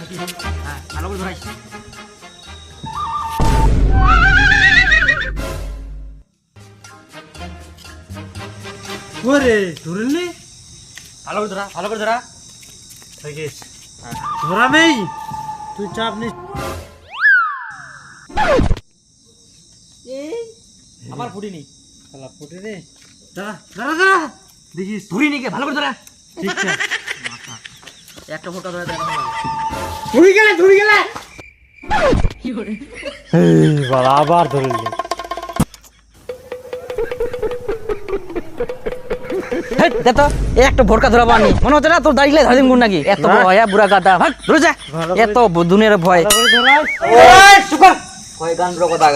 হ্যাঁ ভালো করে ধরাইস ওরে ধরলি ভালো করে ধরা ভালো করে ধরা। থাকিস ধরা নেই। তুই চাপ নিস। আমার ফুটিনি। শালা ফুটে রে দাঁড়া দাঁড়া দাঁড়া। দেখিস। ধরিনি কে? ভালো করে ধরা। ঠিক আছে। একটা ফোটা ধরে দেখা ধরে গেলে ধরে গেলে। বাবা আবার ধরলি। দেখো এই একটা ভোরকা ধরা মনে হচ্ছে না তোর দাঁড়িয়ে ধরে দিন নাকি? এত ভয় বুড়া গাদা। ভাগ ধরে যা। ভালো এত দুনিয়ার ভয়। কথা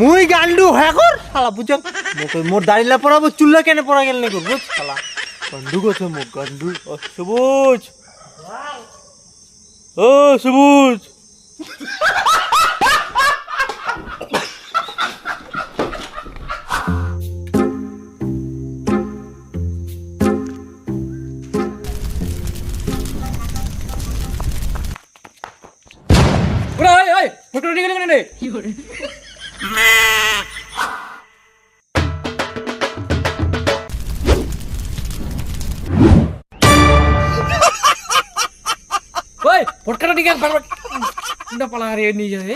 মুই গান্ডু হ্যাঁ কর। শালা, বুঝছ? মোকে মোর দাড়িলা পরাবো, চুল্লা কেন পরা গেল নাকি বুঝ শালা, গান্ডু গেছে মুখ, গান্ডু। ও, সবুজ। ও, সবুজ। ওরে, ওই ওই, ফটো নিয়ে গেলে কেন রে ওই ফটকাটা নিয়ে গেল বারবার চিন্তা পালা হারিয়ে নিয়ে যায়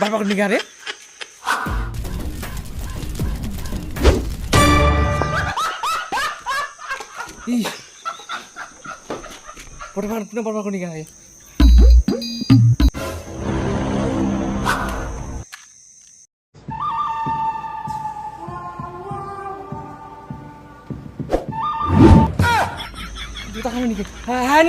বারবার নিয়ে গেলে ইস ফটোবার পুনে বারবার করে নিয়ে গেলে জুতা খানে নিকে হ্যাঁ হ্যাঁ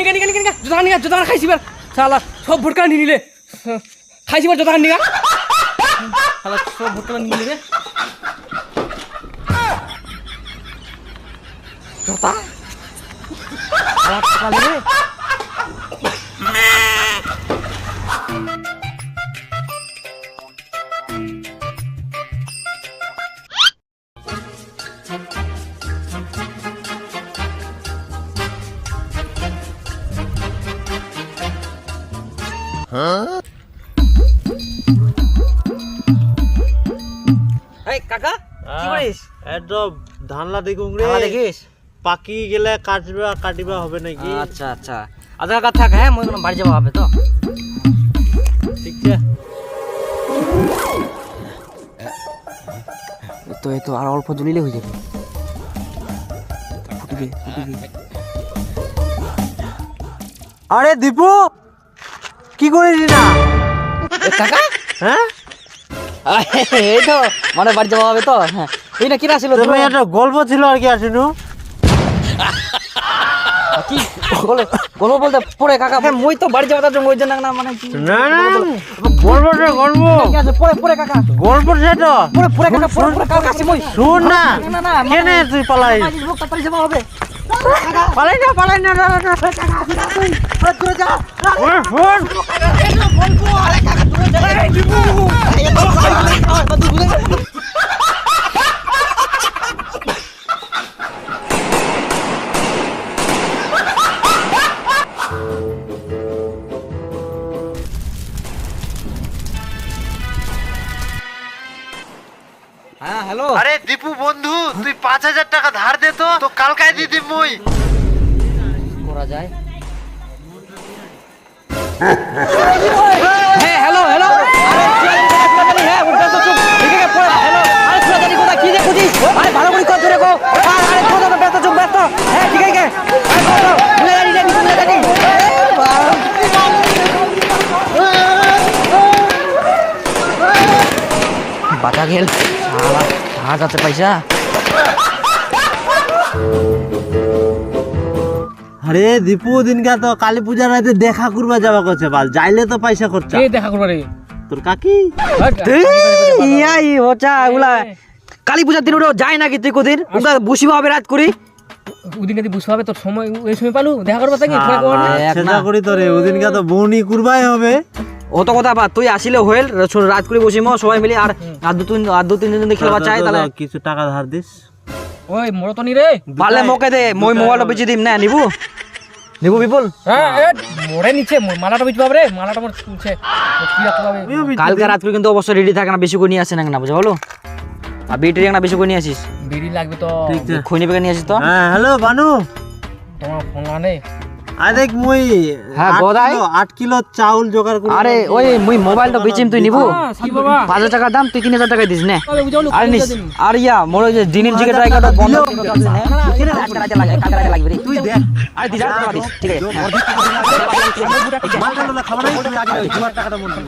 এই কাকা কি করিস? একদম ধানলা দেখুন রে দেখিস? পাকি গেলে কাটবা কাটিবা হবে নাকি? আচ্ছা আচ্ছা। আধা কাকা থাক হ্যাঁ মই বাড়ি যাব হবে তো? ঠিক আছে। তো এই তো আর অল্প জ্বলিলে হয়ে যাবে। ফুটবে ফুটবে। আরে দীপু! কি করিস না? কাকা? হ্যাঁ? এই তো মানে বাড়ি যাওয়া হবে তো হ্যাঁ। এই না কিরা ছিল একটা গল্প ছিল আর কি আসিনু। কি? গল্প গল্প বলতে পড়ে কাকা হ্যাঁ। মই তো বাড়ি যাওয়া তার জন্য ওই জন্য না মানে না না গল্পটা গল্প কাকা। গল্প সেটা পড়ে পড়ে কাকা পড়ে পড়ে কাকা মই শুন না। কেনে তুই পালাই লোক তাড়াতাড়ি যাওয়া হবে। পালাই না পালাই না না না ওরে ফোন হ্যাঁ হ্যালো। আরে দীপু বন্ধু তুই পাঁচ হাজার টাকা ধার দে তো। তো কালকায় দিদি মই। করা যায়। হ্যাঁ হ্যালো হ্যালো। হ্যাঁ উঠে তো চুপ। ঠিক আছে পড়ে। হ্যালো। আরে তুই জানি কোথা কি রে খুঁজিস? আরে ভালো করে কর ধরে কো আরে আরে তো ব্যস্ত চুপ ব্যস্ত। হ্যাঁ ঠিক আছে। আরে কো কো জানি জানি ভুলে জানি বাঁচা গেল। আছে পয়সা। আরে দীপু দিনকা তো কালী পূজার রাতে দেখা করবা যাওয়া করছে বাল? যাইলে তো পয়সা খরচা। দেখা করবা রে। তোর কাকি? ইয়া ই হচ্ছা ওগুলা কালী পূজার দিন ওটা যায় নাকি তুই কোদিন? ওটা বসিবা হবে রাত করি। ওদিনকে বুঝতে পারবে তোর সময় ওই সময় পালু দেখা করবার তাকে সেটা করি তো রে ওদিনকে তো বৌনি কুরবাই হবে। অত কথা বা তুই আসিলে হইল রাত করে বসিম সবাই মিলে আর আর দু তিন আর দু তিন দিন খেলবা চাই তাহলে। কিছু টাকা ধার দিস। ওই মরতনি রে। পারলে মোকে দে মই মোবাইলটা বেচে দিম না নিবু। নিবু বিপুল। হ্যাঁ এ, মরে নিচ্ছে ম- মালাটা পারবে রে মালাটা মোর তুলছে। কালকে রাত করে কিন্তু অবশ্যই রেডি থাকে না বেশি করে নিয়ে আসে না না বুঝা বলো? আর বিটি না বেশি করে নিয়ে আসিস? বিড়ি লাগবে তো। খৈনি পেকে নিয়ে আসিস তো? হ্যাঁ হ্যালো বানু। তোমার ফোন আনে আরে মুই হ্যাঁ, গদাই। কিলো- কিলো চাউল জোগাড় করে আরে ওই মুই মোবাইলটা বেচিম তুই নিবু? কি বাবা। পাঁচ হাজার টাকার দাম তুই তিন হাজার টাকায় দিস নে। আর নিস আর ইয়া মোর যে দিনের জিগে ট্রাই কাটা বন্ধ তুই দেখ। আরে দিস আর টাকা দিস ঠিক আছে। হ্যাঁ। লোলা খাবার নাই, তুমি আগে ওই তোমার টাকাটা মনে করো,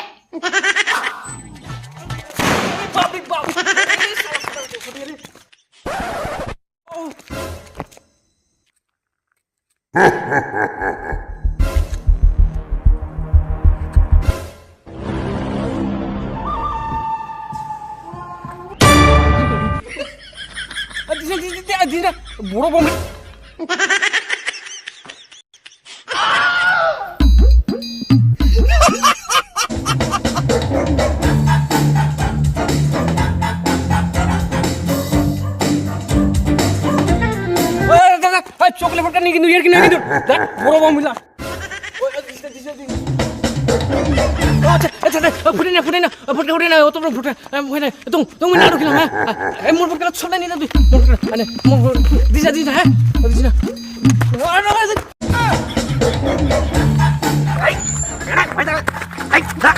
বাট! বড় বম চকলেট ফটকা নিয়ে কিন্তু ইয়ার কিনে কিন্তু দেখ, বড় বম মিলা আচ্ছা আচ্ছা ফুটে না ফুটে না ফুটে ফুটে না ও তোমরা ফুটে ফুটে তুমি তুমি না ঢুকিলাম হ্যাঁ এই মোর ফুটকে ছোট নি তুই মানে দিজা দিজা হ্যাঁ দিজা না